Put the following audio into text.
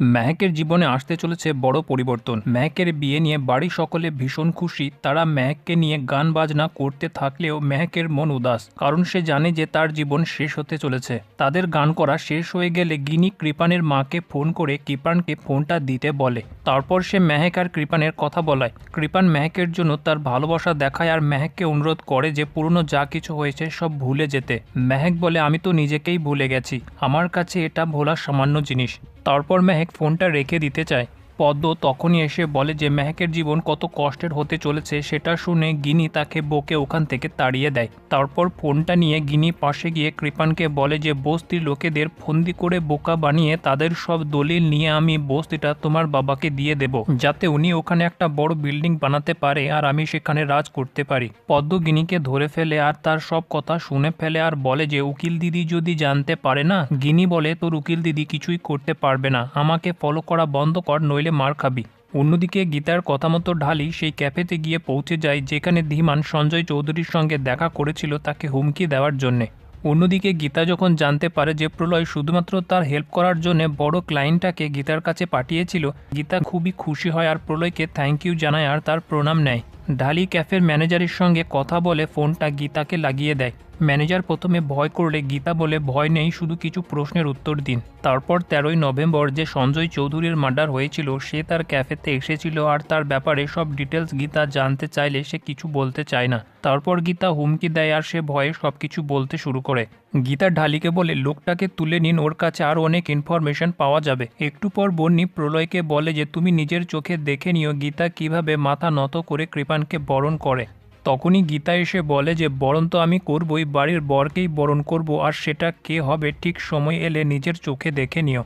মেহেকের জীবনে আসতে চলেছে বড় পরিবর্তন। মেহেকের বিয়ে নিয়ে বাড়ির সকলে ভীষণ খুশি। তারা মেহেককে নিয়ে গান বাজনা করতে থাকলেও মেহেকের মন উদাস, কারণ সে জানে যে তার জীবন শেষ হতে চলেছে। তাদের গান করা শেষ হয়ে গেলে গিনি কৃপানের মাকে ফোন করে কৃপানকে ফোনটা দিতে বলে। তারপর সে মেহেক আর কৃপানের কথা বলায়। কৃপান মেহেকের জন্য তার ভালোবাসা দেখায় আর মেহেককে অনুরোধ করে যে পুরনো যা কিছু হয়েছে সব ভুলে যেতে। মেহেক বলে, আমি তো নিজেকেই ভুলে গেছি। আমার কাছে এটা ভোলা সামান্য জিনিস। তারপর মেহেক ফোনটা রেখে দিতে চায়। পদ্ম তখনই এসে বলে যে মেহেকের জীবন কত কষ্টের হতে চলেছে সেটা শুনে গিনি তাকে বকে ওখান থেকে তাড়িয়ে দেয়। তারপর ফোনটা নিয়ে গিনি পাশে গিয়ে কৃপানকে বলে যে বস্তির লোকেদের ফন্দি করে বোকা বানিয়ে তাদের সব দলিল নিয়ে আমি বস্তিটা তোমার বাবাকে দিয়ে দেব, যাতে উনি ওখানে একটা বড় বিল্ডিং বানাতে পারে আর আমি সেখানে রাজ করতে পারি। পদ্ম গিনিকে ধরে ফেলে আর তার সব কথা শুনে ফেলে আর বলে যে, উকিল দিদি যদি জানতে পারে না? গিনি বলে, তোর উকিল দিদি কিছুই করতে পারবে না। আমাকে ফলো করা বন্ধ কর, নইলে মার খাবি। অন্যদিকে গীতার কথা মতো ঢালি সেই ক্যাফেতে গিয়ে পৌঁছে যায় যেখানে ধীমান সঞ্জয় চৌধুরীর সঙ্গে দেখা করেছিল তাকে হুমকি দেওয়ার জন্যে। অন্যদিকে গীতা যখন জানতে পারে যে প্রলয় শুধুমাত্র তার হেল্প করার জন্য বড় ক্লায়েন্টটাকে গীতার কাছে পাঠিয়েছিল, গীতা খুবই খুশি হয় আর প্রলয়কে থ্যাংক ইউ জানায় আর তার প্রণাম নেয়। ঢালি ক্যাফের ম্যানেজারের সঙ্গে কথা বলে ফোনটা গীতাকে লাগিয়ে দেয়। ম্যানেজার প্রথমে ভয় করলে গীতা বলে, ভয় নেই, শুধু কিছু প্রশ্নের উত্তর দিন। তারপর তেরোই নভেম্বর যে সঞ্জয় চৌধুরীর মার্ডার হয়েছিল, সে তার ক্যাফেতে এসেছিল আর তার ব্যাপারে সব ডিটেলস গীতা জানতে চাইলে সে কিছু বলতে চায় না। তারপর গীতা হুমকি দেয় আর সে ভয়ে সব কিছু বলতে শুরু করে। গীতা ঢালিকে বলে, লোকটাকে তুলে নিন, ওর কাছে আরও অনেক ইনফরমেশন পাওয়া যাবে। একটু পর বন্নি প্রলয়কে বলে যে, তুমি নিজের চোখে দেখে নিও গীতা কীভাবে মাথা নত করে কৃপানকে বরণ করে। তখনই গীতা এসে বলে যে, বরণ তো আমি করবই, বাড়ির বরকেই বরণ করব, আর সেটা কে হবে ঠিক সময় এলে নিজের চোখে দেখে নিও।